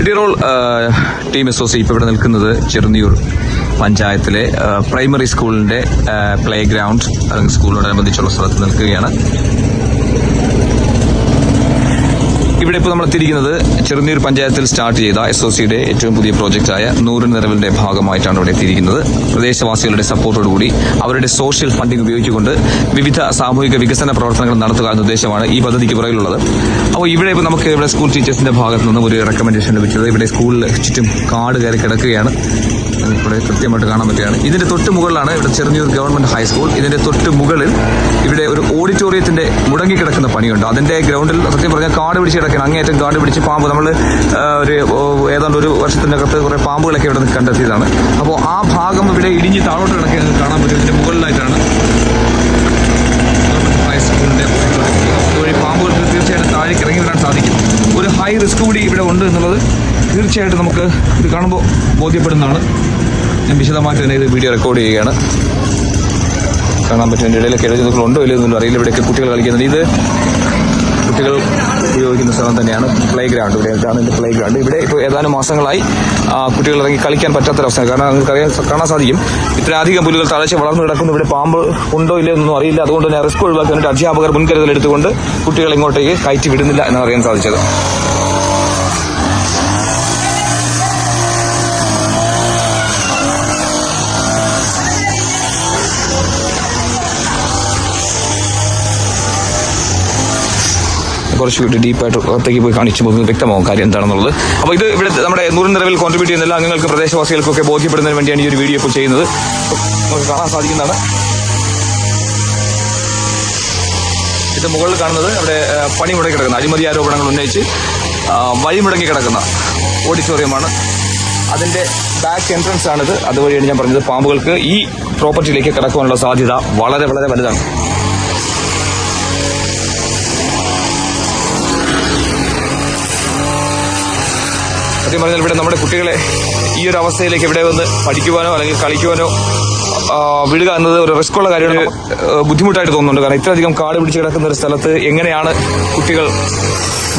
ഇടിറോൾ team associate ഇപ്പോൾ ഇവിടെ നിൽക്കുന്നത് ചെറുന്നിയൂർ പഞ്ചായത്തിലെ പ്രൈമറി സ്കൂളിന്റെ പ്ലേ ഗ്രൗണ്ട് അല്ലെങ്കിൽ സ്കൂളിനോടനുബന്ധിച്ചുള്ള സ്ഥലത്ത് നിൽക്കുകയാണ്. ഇവിടെ ഇപ്പോൾ നമ്മൾ എത്തിയിരിക്കുന്നത് ചെറുനീർ പഞ്ചായത്തിൽ സ്റ്റാർട്ട് ചെയ്ത എസ് ഒ സിയുടെ ഏറ്റവും പുതിയ പ്രോജക്റ്റായ നൂറ് നിറവിന്റെ ഭാഗമായിട്ടാണ് ഇവിടെ എത്തിയിരിക്കുന്നത്. പ്രദേശവാസികളുടെ സപ്പോർട്ടോടുകൂടി അവരുടെ സോഷ്യൽ ഫണ്ടിംഗ് ഉപയോഗിച്ചുകൊണ്ട് വിവിധ സാമൂഹിക വികസന പ്രവർത്തനങ്ങൾ നടത്തുക എന്ന ഉദ്ദേശമാണ് ഈ പദ്ധതിക്ക് പുറകിലുള്ളത്. അപ്പോൾ ഇവിടെ ഇപ്പോൾ നമുക്ക് ഇവിടെ സ്കൂൾ ടീച്ചേഴ്സിന്റെ ഭാഗത്തു നിന്നും ഒരു റെക്കമെൻഡേഷൻ ലഭിച്ചത്. ഇവിടെ സ്കൂളിൽ ചുറ്റും കാട് കയറി കിടക്കുകയാണ്. ഇവിടെ കൃത്യമായിട്ട് കാണാൻ പറ്റുകയാണ്. ഇതിന്റെ തൊട്ട് മുകളിലാണ് ഇവിടെ ചെറുന്നൂർ ഗവൺമെന്റ് ഹൈസ്കൂൾ ഇതിന്റെ തൊട്ട് മുകളിൽ ഇവിടെ ഒരു ഓഡിറ്റോറിയത്തിന്റെ മുടങ്ങിക്കിടക്കുന്ന പണിയുണ്ട്. അതിന്റെ ഗ്രൗണ്ടിൽ സത്യം പറഞ്ഞാൽ കാട് പിടിച്ച് കിടക്കണം അങ്ങേയറ്റം കാട് പിടിച്ച് പാമ്പ് നമ്മൾ ഒരു ഏതാണ്ട് ഒരു വർഷത്തിനകത്ത് കുറെ പാമ്പുകളൊക്കെ ഇവിടെ നിന്ന് കണ്ടെത്തിയതാണ്. അപ്പോൾ ആ ഭാഗം ഇവിടെ ഇടിഞ്ഞ് താഴോട്ട് കിടക്കുക കാണാൻ പറ്റും ഇതിന്റെ മുകളിലായിട്ടാണ് ഹൈസ്കൂളിന്റെ താഴേക്ക് ഇറങ്ങി വരാൻ സാധിക്കും. ഒരു ഹൈ റിസ്ക് കൂടി ഇവിടെ ഉണ്ട് എന്നുള്ളത് തീർച്ചയായിട്ടും നമുക്ക് ഇത് കാണുമ്പോൾ ബോധ്യപ്പെടുന്നതാണ്. വിശദമായിട്ട് തന്നെ ഇത് വീഡിയോ റെക്കോർഡ് ചെയ്യുകയാണ്. കാണാൻ പറ്റും എന്റെ ഇടയിലൊക്കെ ഉണ്ടോ ഇല്ലയോ എന്നൊന്നും അറിയില്ല. ഇവിടെയൊക്കെ കുട്ടികൾ കളിക്കുന്നുണ്ട്. ഇത് കുട്ടികൾ ഉപയോഗിക്കുന്ന സ്ഥലം തന്നെയാണ്. പ്ലേ ഗ്രൗണ്ട് ഇവിടെ ഇതാണ് എന്റെ പ്ലേ ഗ്രൗണ്ട് ഇവിടെ ഇപ്പോൾ ഏതാനും മാസങ്ങളായി കുട്ടികൾ ഇറങ്ങി കളിക്കാൻ പറ്റാത്തൊരവസ്ഥ കാരണം നിങ്ങൾക്ക് അറിയാൻ കാണാൻ സാധിക്കും. ഇത്രയധികം പുലികൾ തഴച്ച് വളർന്നു കിടക്കുന്നു. ഇവിടെ പാമ്പ് ഉണ്ടോ ഇല്ലയോ എന്നൊന്നും അറിയില്ല. അതുകൊണ്ട് തന്നെ റിസ്ക് ഒഴിവാക്കി അധ്യാപകർ മുൻകരുതൽ എടുത്തുകൊണ്ട് കുട്ടികൾ ഇങ്ങോട്ടേക്ക് കയറ്റി വിടുന്നില്ല എന്നാണ് അറിയാൻ സാധിച്ചത് കുറച്ചുകൂടി ഡീപ്പായിട്ട് അകത്തേക്ക് പോയി കാണിച്ചു പോകുന്നത് വ്യക്തമാവും കാര്യം എന്താണെന്നുള്ളത്. അപ്പോൾ ഇത് ഇവിടെ നമ്മുടെ നൂറിൻ നിറവിൽ കോൺട്രിബ്യൂട്ട് ചെയ്യുന്ന എല്ലാ പ്രദേശവാസികൾക്കൊക്കെ ബോധ്യപ്പെടുന്നതിന് വേണ്ടിയാണ് ഈ ഒരു വീഡിയോ ഇപ്പോൾ ചെയ്യുന്നത്. നമുക്ക് കാണാൻ സാധിക്കുന്നതാണ്. ഇത് മുകളിൽ കാണുന്നത് അവിടെ പണി മുടങ്ങി കിടക്കുന്ന അഴിമതി ആരോപണങ്ങൾ ഉന്നയിച്ച് വഴിമുടങ്ങി വഴി മുടങ്ങി കിടക്കുന്ന ഓഡിറ്റോറിയമാണ്. അതിന്റെ ബാക്ക് എൻട്രൻസ് ആണിത്. അതുവഴിയാണ് ഞാൻ പറഞ്ഞത് പാമ്പുകൾക്ക് ഈ പ്രോപ്പർട്ടിയിലേക്ക് കിടക്കാനുള്ള സാധ്യത വളരെ വളരെ വലുതാണ്. സത്യം പറഞ്ഞാൽ ഇവിടെ നമ്മുടെ കുട്ടികളെ ഈ ഒരു അവസ്ഥയിലേക്ക് ഇവിടെ വന്ന് പഠിക്കുവാനോ അല്ലെങ്കിൽ കളിക്കുവാനോ വിടുക എന്നത് ഒരു റിസ്ക് ഉള്ള കാര്യമാണ് ബുദ്ധിമുട്ടായിട്ട് തോന്നുന്നുണ്ട്. കാരണം ഇത്രയധികം കാട് പിടിച്ച് കിടക്കുന്ന ഒരു സ്ഥലത്ത് എങ്ങനെയാണ് കുട്ടികൾ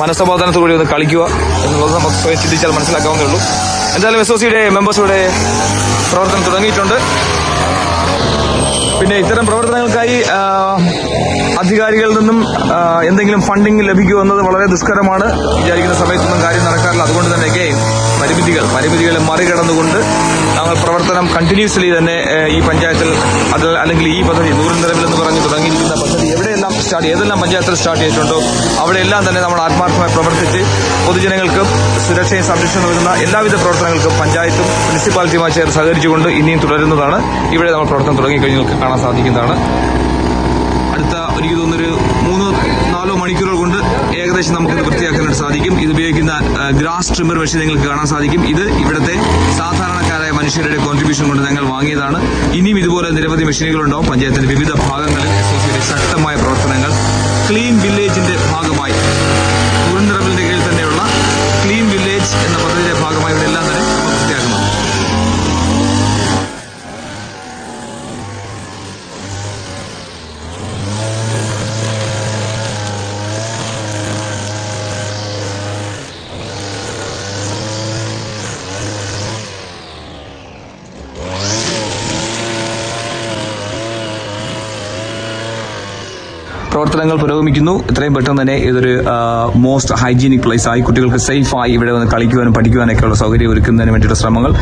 മനസ്സമാധാനത്തോടെ ഒന്ന് കളിക്കുക എന്നുള്ളത് നമുക്ക് സ്വയം ചിന്തിച്ചാൽ മനസ്സിലാക്കാവുന്നേ ഉള്ളൂ. എന്തായാലും എസ് ഒ സിയുടെ മെമ്പേഴ്സ് ഇവിടെ പ്രവർത്തനം തുടങ്ങിയിട്ടുണ്ട്. പിന്നെ ഇത്തരം പ്രവർത്തനങ്ങൾക്കായി അധികാരികളിൽ നിന്നും എന്തെങ്കിലും ഫണ്ടിങ് ലഭിക്കുമെന്നത് വളരെ ദുഷ്കരമാണ്. വിചാരിക്കുന്ന സമയത്തൊന്നും കാര്യം നടക്കാറില്ല അതുകൊണ്ട് തന്നെ ഗെയിം പരിമിതികൾ പരിമിതികളെ മറികടന്നുകൊണ്ട് നമ്മൾ പ്രവർത്തനം കണ്ടിന്യൂസ്ലി തന്നെ ഈ പഞ്ചായത്തിൽ അത് അല്ലെങ്കിൽ ഈ പദ്ധതി നൂറിൻ നിലവിൽ എന്ന് പറഞ്ഞ് തുടങ്ങിയിരിക്കുന്ന പദ്ധതി എവിടെയെല്ലാം സ്റ്റാർട്ട് ഏതെല്ലാം പഞ്ചായത്തിൽ സ്റ്റാർട്ട് ചെയ്തിട്ടുണ്ടോ അവിടെയെല്ലാം തന്നെ നമ്മൾ ആത്മാർത്ഥമായി പ്രവർത്തിച്ച് പൊതുജനങ്ങൾക്കും സുരക്ഷയും സംരക്ഷണം നൽകുന്ന എല്ലാവിധ പ്രവർത്തനങ്ങൾക്കും പഞ്ചായത്തും മുനിസിപ്പാലിറ്റിയുമായി ചേർന്ന് സഹകരിച്ചുകൊണ്ട് ഇനിയും തുടരുന്നതാണ്. ഇവിടെ നമ്മൾ പ്രവർത്തനം തുടങ്ങിക്കഴിഞ്ഞ് കാണാൻ സാധിക്കുന്നതാണ്. അടുത്ത എനിക്ക് തോന്നുന്നൊരു മൂന്നോ നാലോ മണിക്കൂറുകൾ ഏകദേശം നമുക്ക് ഇത് വൃത്തിയാക്കാനായിട്ട് സാധിക്കും. ഇത് ഉപയോഗിക്കുന്ന ഗ്രാസ് ട്രിമ്മർ മെഷീൻ നിങ്ങൾക്ക് കാണാൻ സാധിക്കും. ഇത് ഇവിടുത്തെ സാധാരണക്കാരായ മനുഷ്യരുടെ കോൺട്രിബ്യൂഷൻ കൊണ്ട് ഞങ്ങൾ വാങ്ങിയതാണ്. ഇനിയും ഇതുപോലെ നിരവധി മെഷീനുകൾ ഉണ്ടാവും പഞ്ചായത്തിന്റെ വിവിധ ഭാഗങ്ങളിൽ ശക്തമായ പ്രവർത്തനങ്ങൾ. ക്ലീൻ വില്ലേജിന്റെ ഭാഗമായി പ്രവർത്തനങ്ങൾ പുരോഗമിക്കുന്നു. ഇത്രയും പെട്ടെന്ന് തന്നെ ഇതൊരു മോസ്റ്റ് ഹൈജീനിക് പ്ലേസ് ആയി കുട്ടികൾക്ക് സേഫ് ആയി ഇവിടെ വന്ന് കളിക്കുവാനും പഠിക്കുവാനൊക്കെയുള്ള സൗകര്യം ഒരുക്കുന്നതിന് വേണ്ടിയുള്ള ശ്രമങ്ങൾ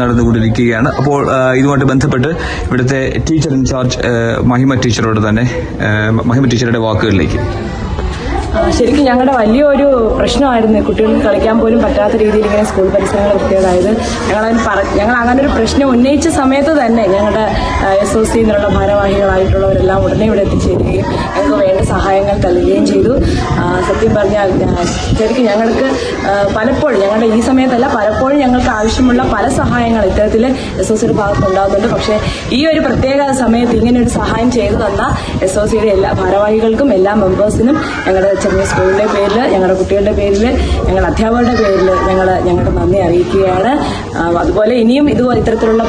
നടന്നുകൊണ്ടിരിക്കുകയാണ്. അപ്പോൾ ഇതുമായിട്ട് ബന്ധപ്പെട്ട് ഇവിടുത്തെ ടീച്ചർ ഇൻചാർജ് മഹിമ ടീച്ചറോട് തന്നെ മഹിമ ടീച്ചറുടെ വാക്കുകളിലേക്ക്. ശരിക്കും ഞങ്ങളുടെ വലിയൊരു പ്രശ്നമായിരുന്നു കുട്ടികൾക്ക് കളിക്കാൻ പോലും പറ്റാത്ത രീതിയിൽ ഇങ്ങനെ സ്കൂൾ പരിസരങ്ങൾ വൃത്തികേടായത്. ഞങ്ങളതിന് പറ ഞങ്ങൾ അങ്ങനെ ഒരു പ്രശ്നം ഉന്നയിച്ച സമയത്ത് തന്നെ ഞങ്ങളുടെ എസ് ഒ സി എന്നുള്ള ഭാരവാഹികളായിട്ടുള്ളവരെല്ലാം ഉടനെ ഇവിടെ എത്തിച്ചേരുകയും ഞങ്ങൾക്ക് വേണ്ട സഹായങ്ങൾ നൽകുകയും ചെയ്തു. സത്യം പറഞ്ഞാൽ ശരിക്കും ഞങ്ങൾക്ക് പലപ്പോഴും ഞങ്ങളുടെ ഈ സമയത്തല്ല പലപ്പോഴും ഞങ്ങൾക്ക് ആവശ്യമുള്ള പല സഹായങ്ങൾ ഇത്തരത്തിൽ എസ് ഒ സിയുടെ ഭാഗത്ത് ഉണ്ടാകുന്നുണ്ട് പക്ഷേ ഈ ഒരു പ്രത്യേക സമയത്ത് ഇങ്ങനെ ഒരു സഹായം ചെയ്തു തന്ന എസ് ഒ സിയുടെ എല്ലാ ഭാരവാഹികൾക്കും എല്ലാ മെമ്പേഴ്സിനും ഞങ്ങളുടെ ചെറിയ സ്കൂളിന്റെ പേരിൽ ഞങ്ങളുടെ കുട്ടികളുടെ പേരിൽ ഞങ്ങളുടെ അധ്യാപകരുടെ പേരിൽ ഞങ്ങൾ ഞങ്ങളുടെ നന്ദി അറിയിക്കുകയാണ്. അതുപോലെ ഇനിയും ഇതുപോലെ ഇത്തരത്തിലുള്ള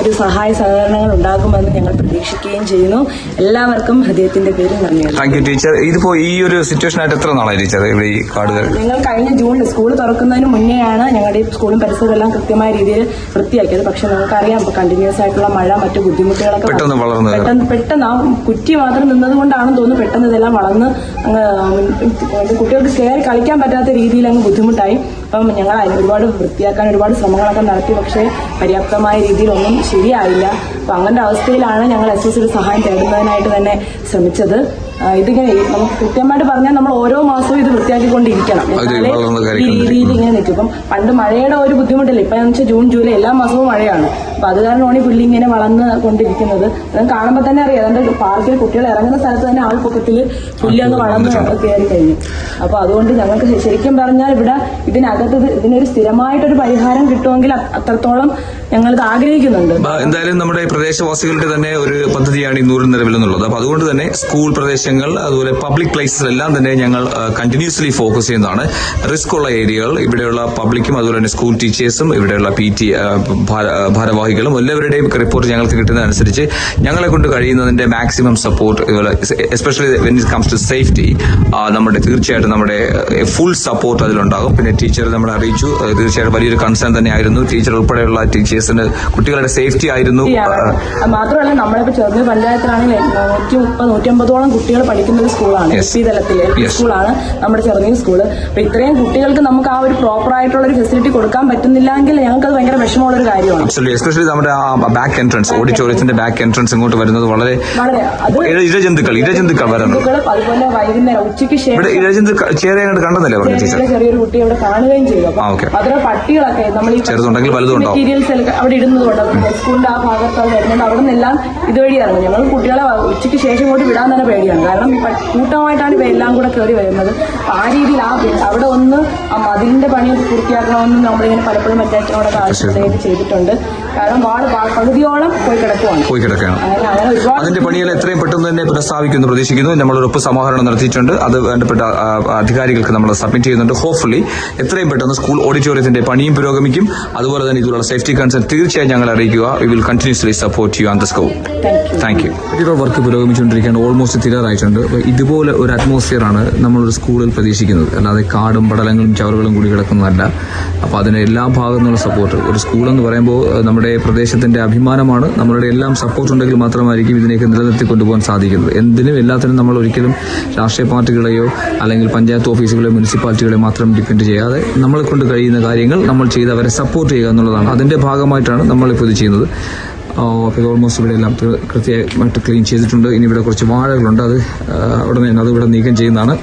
ഒരു സഹായ സഹകരണങ്ങൾ ഉണ്ടാകുമെന്ന് ഞങ്ങൾ പ്രതീക്ഷിക്കുകയും ചെയ്യുന്നു. എല്ലാവർക്കും ഹൃദയത്തിന്റെ പേരിൽ നന്ദി. താങ്ക് യു ടീച്ചർ ഇതിപ്പോ ഈ ഒരു സിറ്റുവേഷൻ ആയിട്ട് എത്ര നാളായി ടീച്ചർ ഇവിടെ ഈ കാർഡുകൾ. ഞങ്ങൾ കഴിഞ്ഞ ജൂണിൽ സ്കൂൾ തുറക്കുന്നതിന് മുന്നെയാണ് ഞങ്ങളുടെ ഈ സ്കൂളും പരിസരവും എല്ലാം കൃത്യമായ രീതിയിൽ വൃത്തിയാക്കിയത്. പക്ഷെ നമുക്കറിയാം ഇപ്പോൾ കണ്ടിന്യൂസ് ആയിട്ടുള്ള മഴ മറ്റു ബുദ്ധിമുട്ടുകളൊക്കെ പെട്ടെന്ന് പെട്ടെന്ന് ആ കുറ്റി മാത്രം നിന്നതുകൊണ്ടാണെന്ന് തോന്നുന്നു പെട്ടെന്ന് ഇതെല്ലാം വളർന്ന് അങ്ങ് കുട്ടികൾക്ക് കയറി കളിക്കാൻ പറ്റാത്ത രീതിയിൽ അങ്ങ് ബുദ്ധിമുട്ടായി. അപ്പം ഞങ്ങൾ ഒരുപാട് വൃത്തിയാക്കാൻ ഒരുപാട് ശ്രമങ്ങളൊക്കെ നടത്തി. പക്ഷേ പര്യാപ്തമായ രീതിയിലൊന്നും ശരിയായില്ല. അപ്പം അങ്ങനത്തെ അവസ്ഥയിലാണ് ഞങ്ങൾ എസ് എസ് സഹായം തേടുന്നതിനായിട്ട് തന്നെ ശ്രമിച്ചത്. ഇതിങ്ങനെ നമുക്ക് കൃത്യമായിട്ട് പറഞ്ഞാൽ നമ്മൾ ഓരോ മാസവും ഇത് വൃത്തിയാക്കിക്കൊണ്ടിരിക്കണം. ഈ രീതിയിൽ ഇങ്ങനെ നിൽക്കും. ഇപ്പം പണ്ട് മഴയുടെ ഒരു ബുദ്ധിമുട്ടില്ല. ഇപ്പം എന്ന് വെച്ചാൽ ജൂൺ ജൂലൈ എല്ലാ മാസവും മഴയാണ്. അപ്പൊ അത് കാരണമാണ് ഈ പുല്ല് ഇങ്ങനെ വളർന്ന് കൊണ്ടിരിക്കുന്നത്. അത് കാണുമ്പോൾ തന്നെ അറിയാം. അതിന്റെ പാർക്കിൽ കുട്ടികൾ ഇറങ്ങുന്ന സ്ഥലത്ത് തന്നെ ആൾപ്പൊക്കത്തിൽ പുല്ല് അങ്ങ് വളർന്ന് കയറി കഴിഞ്ഞു. അപ്പൊ അതുകൊണ്ട് ഞങ്ങൾക്ക് ശരിക്കും പറഞ്ഞാൽ ഇവിടെ ഇതിനകത്ത് ഇത് ഇതിനൊരു സ്ഥിരമായിട്ടൊരു പരിഹാരം കിട്ടുമെങ്കിൽ അത്രത്തോളം ഞങ്ങൾ ഇത് ആഗ്രഹിക്കുന്നുണ്ട് എന്തായാലും നമ്മുടെ പ്രദേശവാസികളുടെ തന്നെ ഒരു പദ്ധതിയാണ് ഈ നൂറ് നിലവിൽ എന്നുള്ളത്. അപ്പൊ അതുകൊണ്ട് തന്നെ സ്കൂൾ പ്രദേശങ്ങൾ അതുപോലെ പബ്ലിക് പ്ലേസസിലെല്ലാം തന്നെ ഞങ്ങൾ കണ്ടിന്യൂസ്ലി ഫോക്കസ് ചെയ്യുന്നതാണ്. റിസ്ക് ഉള്ള ഏരിയകൾ ഇവിടെയുള്ള പബ്ലിക്കും അതുപോലെ തന്നെ സ്കൂൾ ടീച്ചേഴ്സും ഇവിടെയുള്ള പി ടി ഭാരവാഹികളും എല്ലാവരുടെയും റിപ്പോർട്ട് ഞങ്ങൾക്ക് കിട്ടുന്നതനുസരിച്ച് ഞങ്ങളെ കൊണ്ട് കഴിയുന്നതിന്റെ maximum support especially when it comes to safety നമ്മുടെ തീർച്ചയായിട്ടും നമ്മുടെ ഫുൾ സപ്പോർട്ട് അതിലുണ്ടാകും. പിന്നെ ടീച്ചർ നമ്മളെ അറിയിച്ചു. തീർച്ചയായിട്ടും വലിയൊരു കൺസേൺ തന്നെയായിരുന്നു ടീച്ചർ ഉൾപ്പെടെയുള്ള ടീച്ചേഴ്സിന് കുട്ടികളുടെ സേഫ്റ്റി ആയിരുന്നു. മാത്രമല്ല നമ്മളിപ്പോ ചെറിയ പഞ്ചായത്തിലാണെങ്കിൽ നൂറ്റി മുപ്പത് നൂറ്റി അമ്പതോളം കുട്ടികൾ പഠിക്കുന്ന ഒരു സ്കൂളാണ്. എസ് പി തലത്തിൽ. സ്കൂളാണ് നമ്മുടെ ചെറുതൂർ സ്കൂൾ. അപ്പൊ ഇത്രയും കുട്ടികൾക്ക് നമുക്ക് ആ ഒരു പ്രോപ്പർ ആയിട്ടുള്ള ഒരു ഫെസിലിറ്റി കൊടുക്കാൻ പറ്റുന്നില്ലെങ്കിൽ ഞങ്ങൾക്ക് അത് ഭയങ്കര വിഷമമുള്ള ഒരു കാര്യമാണ് എസ്പെഷ്യലി നമ്മുടെ ബാക്ക് എൻട്രൻസ് ഓഡിറ്റോറിയത്തിന്റെ ബാക്ക് എൻട്രൻസ് ഇങ്ങോട്ട് വരുന്നത് വളരെ ഇഴജന്തുക്കൾ ഇഴജന്തുക്കൾ വരുന്നത് അതുപോലെ വൈകുന്നേരം ഉച്ചയ്ക്ക് ശേഷം ഇഴജന്തുക്കൾ ചേരാനായിട്ട് കണ്ടതല്ലേ കണ്ടെന്നല്ലേ പറഞ്ഞു ടീച്ചർ? ചെറിയൊരു കുട്ടി അവിടെ കാണുകയും ചെയ്തു. അതിലെ പട്ടികളൊക്കെ നമ്മൾ ഈ ചെറുതുണ്ടെങ്കിൽ വലുതുണ്ടോ മെറ്റീരിയൽസ് അവിടെ ഇടുന്നതുകൊണ്ട് സ്കൂളിന്റെ ആ ഭാഗത്ത് വരുന്നുണ്ട്. അവിടെ നിന്നെല്ലാം ഇതുവഴിയാണ് ഞങ്ങൾ കുട്ടികളെ ഉച്ചയ്ക്ക് ശേഷം ഇങ്ങോട്ട് വിടാൻ തന്നെ പേടിയാണ്. കാരണം കൂട്ടമായിട്ടാണ് ഇവ എല്ലാം കൂടെ കയറി വരുന്നത്. അപ്പൊ ആ രീതിയിൽ ആ അവിടെ ഒന്ന് ആ മതിലിന്റെ പണി പൂർത്തിയാക്കണമെന്ന് നമ്മളിങ്ങനെ പലപ്പോഴും പഞ്ചായത്തിനോടൊക്കെ ആവശ്യപ്പെടുകയൊക്കെ ചെയ്തിട്ടുണ്ട്. കാരണം വാർഡ് പ- പകുതിയോളം പോയി കിടക്കുവാണ്. പോയി കിടക്കുകയാണ്. അതിന്റെ പണികൾ എത്രയും പെട്ടെന്ന് തന്നെ പുനഃസ്ഥാപിക്കുമെന്ന് പ്രതീക്ഷിക്കുന്നു. നമ്മൾ ഒരു ഒപ്പ് സമാഹരണം നടത്തിയിട്ടുണ്ട്. അത് വേണ്ടപ്പെട്ട അധികാരികൾക്ക് നമ്മൾ സബ്മിറ്റ് ചെയ്യുന്നുണ്ട്. ഹോപ്പ്ഫുള്ളി എത്രയും പെട്ടെന്ന് സ്കൂൾ ഓഡിറ്റോറിയത്തിന്റെ പണിയും പുരോഗമിക്കും. അതുപോലെ തന്നെ ഇതിലുള്ള സേഫ്റ്റി കൺസേൺ തീർച്ചയായും ഞങ്ങൾ അറിയിക്കുക. We will continuously support you and the school thank you work പുരോഗമിച്ചുകൊണ്ടിരിക്കുകയാണ്. Almost തീരാറായിട്ടുണ്ട് അപ്പോൾ ഇതുപോലെ ഒരു അറ്റ്മോസ്ഫിയറാണ് നമ്മളൊരു സ്കൂളിൽ പ്രതീക്ഷിക്കുന്നത്. അല്ലാതെ കാടും പടലങ്ങളും ചവറുകളും കൂടി കിടക്കുന്നതല്ല. അപ്പോൾ അതിന് എല്ലാ ഭാഗത്തു നിന്നുള്ള സപ്പോർട്ട് ഒരു സ്കൂളെന്ന് പറയുമ്പോൾ നമ്മുടെ പ്രദേശത്തിന്റെ അഭിമാനമാണ്. നമ്മളുടെ എല്ലാം സപ്പോർട്ട് ഉണ്ടെങ്കിൽ മാത്രമായിരിക്കും ഇതിനെയൊക്കെ നിലനിർത്തി കൊണ്ടുപോകാൻ സാധിക്കുന്നത്. എന്തിനും എല്ലാത്തിനും നമ്മൾ ഒരിക്കലും രാഷ്ട്രീയ പാർട്ടികളെയോ അല്ലെങ്കിൽ പഞ്ചായത്ത് ഓഫീസുകളെയോ മുനിസിപ്പാലിറ്റികളെയോ മാത്രം ഡിപ്പെൻഡ് ചെയ്യാതെ നമ്മളെ കൊണ്ട് കഴിയുന്ന കാര്യങ്ങൾ നമ്മൾ ചെയ്ത് അവരെ സപ്പോർട്ട് ചെയ്യുക എന്നുള്ളതാണ്. അതിന്റെ ഭാഗമായിട്ടാണ് നമ്മളിപ്പോൾ ഇത് ചെയ്യുന്നത്. അപ്പോൾ ഓൾമോസ്റ്റ് ഇവിടെ എല്ലാം കൃത്യമായിട്ട് ക്ലീൻ ചെയ്തിട്ടുണ്ട്. ഇനി ഇവിടെ കുറച്ച് വാഴകളുണ്ട്. അത് ഉടനെ തന്നെ അത് ഇവിടെ നീക്കം ചെയ്യുന്നതാണ്.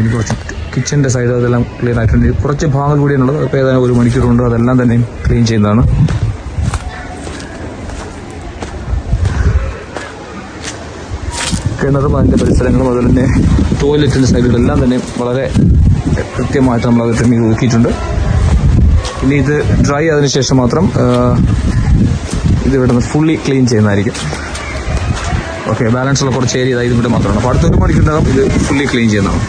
ഇനി കുറച്ച് കിച്ചന്റെ സൈഡ് അതെല്ലാം ക്ലീൻ ആയിട്ടുണ്ട്. കുറച്ച് ഭാഗങ്ങൾ കൂടിയാണുള്ളത് അപ്പോൾ ഏതായാലും ഒരു മണിക്കൂറുണ്ട് അതെല്ലാം തന്നെ ക്ലീൻ ചെയ്യുന്നതാണ്. കിണറും അതിന്റെ പരിസരങ്ങളും അതുപോലെ തന്നെ ടോയ്ലറ്റിന്റെ സൈഡുകളെല്ലാം തന്നെ വളരെ കൃത്യമായിട്ട് ചെയ്ത് ഒതുക്കിയിട്ടുണ്ട് ഇനി ഇത് ഡ്രൈ ആയതിനു ശേഷം മാത്രം ഇത് ഇവിടുന്ന് ഫുള്ളി ക്ലീൻ ചെയ്യുന്നതായിരിക്കും. ഓക്കെ ബാലൻസ് ഉള്ള കുറച്ച് ഏരിയ ഇത് ഇവിടെ മാത്രമാണ്. അപ്പോൾ അടുത്തൊരു മണിക്കൂറിനകം ഇത് ഫുള്ളി ക്ലീൻ ചെയ്യുന്നതാണ്.